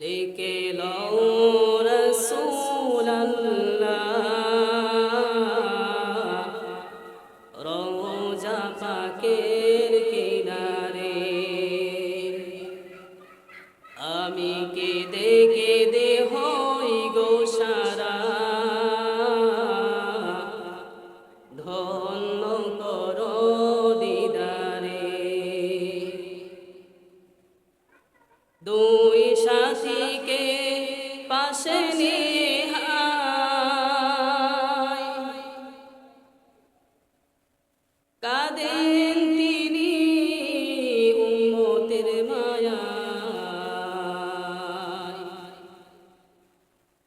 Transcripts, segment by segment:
ডেকে লও রসুল্লাহ রোজা পাকের দুই সাথীকে পাশে নিয়ে হায় তিনি উম্মতের মায়া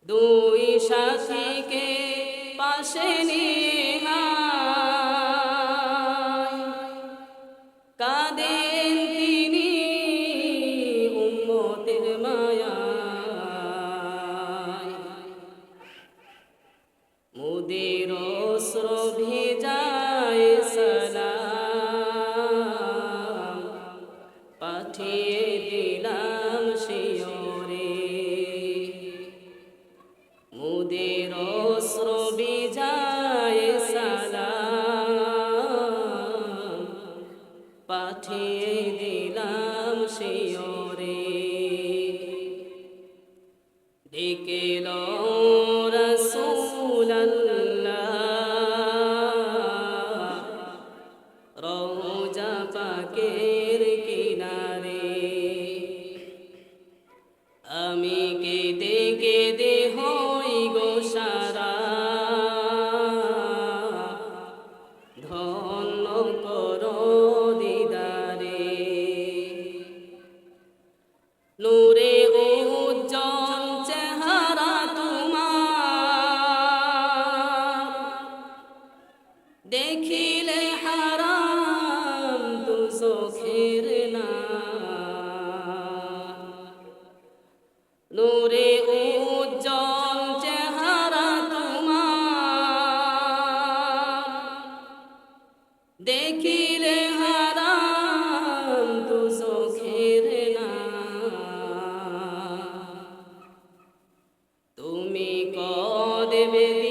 দুই সাথীকে পাশে নিয়ে অস্ত্র ভেজায় সালাম। পাঠিয়ে দিলাম শিওরে ডেকে রসুল্লাহ রোজা পাকের কিনারে। আমি কেঁদে নূরে উজ্জ্বল চেহারা তোমার। দেখিলে হারাম তু চোখের না। তুমি কদেবে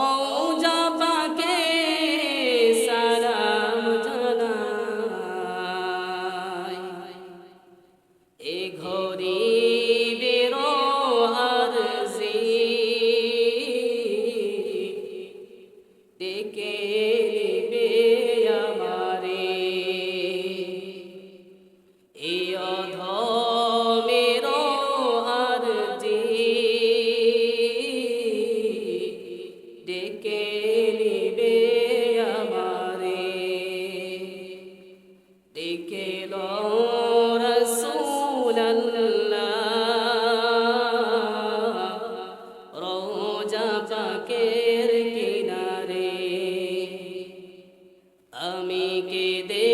Oh. আমি কে দে